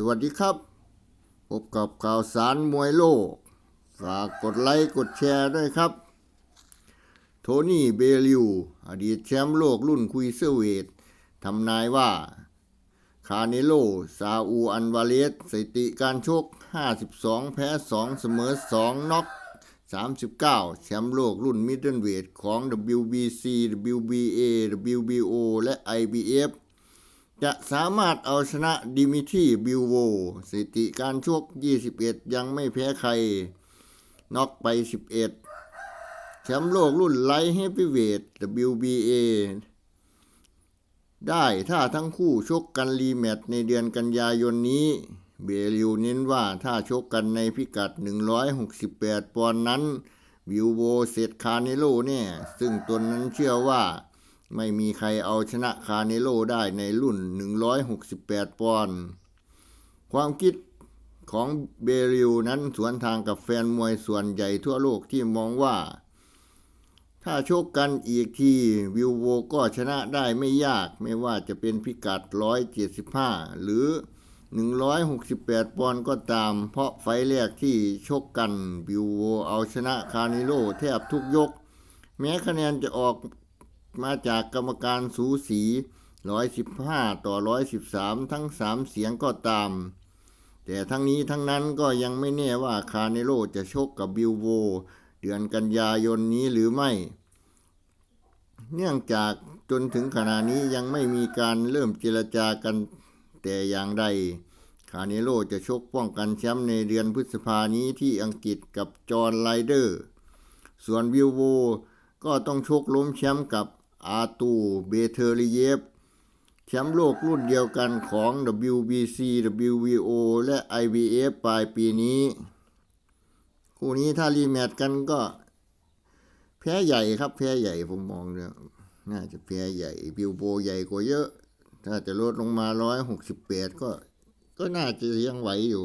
สวัสดีครับ พบกับข่าวสารมวยโลก ฝากกดไลค์กดแชร์ด้วยครับ โทนี่เบลิว อดีตแชมป์โลกรุ่นคุยเซเวททำนายว่า คาเนโล ซาอูอันวาเลสสถิติการชก 52 แพ้ 2 เสมอ 2น็อก39 แชมป์โลกรุ่นมิดเดิลเวทของ WBC WBA WBO และ IBF จะสามารถเอาชนะดิมิทีบิลโวสถิติการชก 21 ยังไม่แพ้ใคร น็อกไป 11 แชมป์โลกรุ่นไลท์เฮฟวีเวท WBA ได้ถ้าทั้งคู่ชกกันรีแมตช์ในเดือนกันยายนนี้ เบลิวเน้นว่าถ้าชกกันในพิกัด 168 ปอนด์นั้น วิวโวเสร็จคาเนโลแน่ซึ่งตนนั้นเชื่อว่า ไม่มีใครเอาชนะคาเนโลได้ในรุ่น 168 ปอนด์ ความคิดของเบริวนั้นสวนทางกับแฟนมวยส่วนใหญ่ทั่วโลกที่มองว่า ถ้าโชกกันอีกทีวิวโวก็ชนะได้ไม่ยากไม่ว่าจะเป็นพิกัด 175 หรือ 168 ปอนด์ก็ตาม เพราะไฟแรกที่ชกกันวิวโวเอาชนะคานิโลแทบทุกยก แม้คะแนนจะออก มาจากกรรมการสูสี 115 ต่อ 113 ทั้ง 3 เสียงก็ตาม แต่ทั้งนี้ทั้งนั้นก็ยังไม่แน่ว่าคาเนโลจะชกกับบิลโว เดือนกันยายนนี้หรือไม่ เนื่องจากจนถึงขณะนี้ยังไม่มีการเริ่มเจรจากันแต่อย่างใด คาเนโลจะชกป้องกันแชมป์ในเดือนพฤษภานี้ที่อังกฤษกับจอห์นไลเดอร์ ส่วนวิลโวก็ต้องชกล้มแชมป์กับ อาตูเบเทอริเยฟแชมป์โลกรุ่นเดียวกันของ WBC WBO และ IBF ปลายปีนี้ คู่นี้ถ้ารีแมตช์กันก็ แพ้ใหญ่ครับ แพ้ใหญ่ผมมองเนี่ยน่าจะแพ้ใหญ่บิลโบใหญ่กว่าเยอะ ถ้าจะลดลงมา 168 ก็ ก็น่าจะยังไหวอยู่